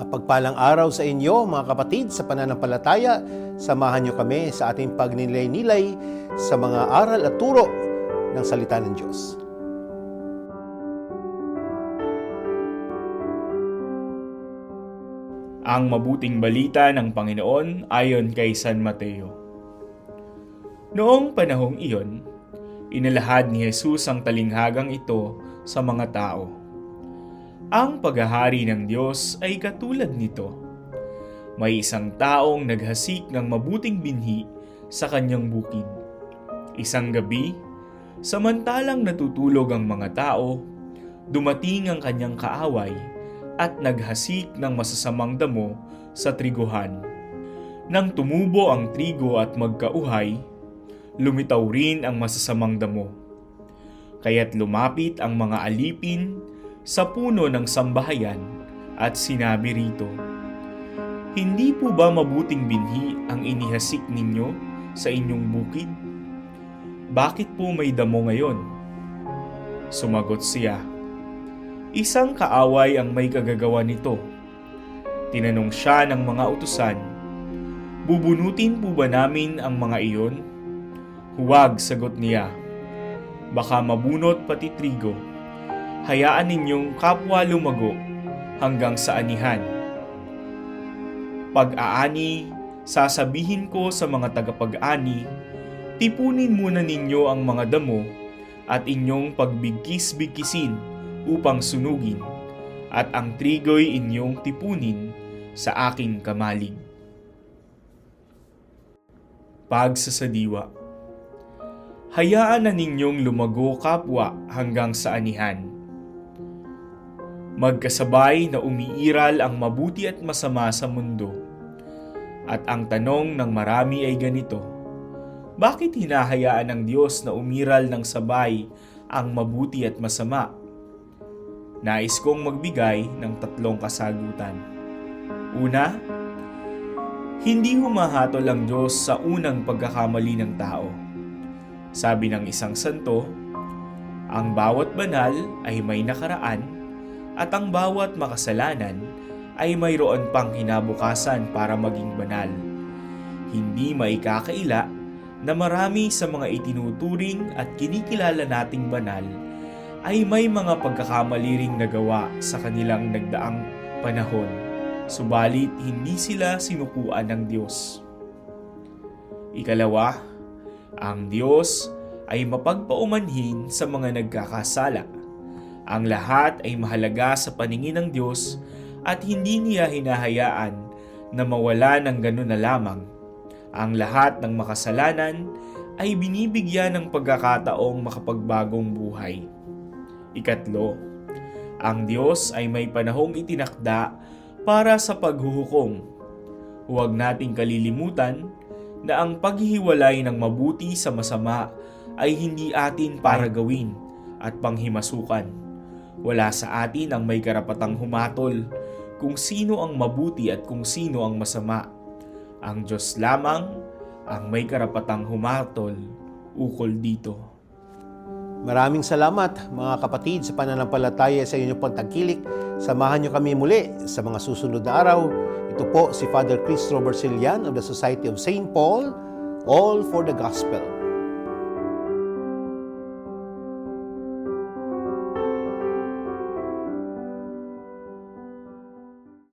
Mapagpalang araw sa inyo mga kapatid sa pananampalataya. Samahan niyo kami sa ating pagninilay-nilay sa mga aral at turo ng salita ng Diyos. Ang mabuting balita ng Panginoon ayon kay San Mateo. Noong panahong iyon, inalahad ni Jesus ang talinghagang ito sa mga tao. Ang paghahari ng Diyos ay katulad nito. May isang taong naghasik ng mabuting binhi sa kanyang bukid. Isang gabi, samantalang natutulog ang mga tao, dumating ang kanyang kaaway at naghasik ng masasamang damo sa triguhan. Nang tumubo ang trigo at magkauhay, lumitaw rin ang masasamang damo. Kaya't lumapit ang mga alipin sa puno ng sambahayan at sinabi rito, Hindi po ba mabuting binhi ang inihasik ninyo sa inyong bukid? Bakit po may damo ngayon? Sumagot siya, Isang kaaway ang may kagagawa nito. Tinanong siya ng mga utusan, Bubunutin po ba namin ang mga iyon? Huwag, sagot niya. Baka mabunot pati trigo. Hayaan ninyong kapwa lumago hanggang sa anihan. Pag-aani, sasabihin ko sa mga tagapag-ani, tipunin muna ninyo ang mga damo at inyong pagbigkis-bigkisin upang sunugin, at ang trigo'y inyong tipunin sa aking kamalig. Pagsasadiwa Hayaan na ninyong lumago kapwa hanggang sa anihan. Magkasabay na umiiral ang mabuti at masama sa mundo. At ang tanong ng marami ay ganito, Bakit hinahayaan ng Diyos na umiral ng sabay ang mabuti at masama? Nais kong magbigay ng tatlong kasagutan. Una, hindi humahatol ang Diyos sa unang pagkakamali ng tao. Sabi ng isang santo, ang bawat banal ay may nakaraan at ang bawat makasalanan ay mayroon pang kinabukasan para maging banal. Hindi maikakaila na marami sa mga itinuturing at kinikilala nating banal ay may mga pagkakamali nagawa sa kanilang nagdaang panahon, subalit hindi sila sinukuan ng Diyos. Ikalawa, ang Diyos ay mapagpaumanhin sa mga nagkakasala. Ang lahat ay mahalaga sa paningin ng Diyos at hindi niya hinahayaan na mawala ng ganun na lamang. Ang lahat ng makasalanan ay binibigyan ng pagkakataong makapagbagong buhay. Ikatlo, ang Diyos ay may panahong itinakda para sa paghuhukom. Huwag nating kalilimutan na ang paghihiwalay ng mabuti sa masama ay hindi atin para gawin at panghimasukan. Wala sa atin ang may karapatang humatol kung sino ang mabuti at kung sino ang masama. Ang Diyos lamang ang may karapatang humatol ukol dito. Maraming salamat mga kapatid sa pananampalataya sa inyong pagtangkilik. Samahan niyo kami muli sa mga susunod na araw. Ito po si Father Chris Robert Silian of the Society of St. Paul, All for the Gospel.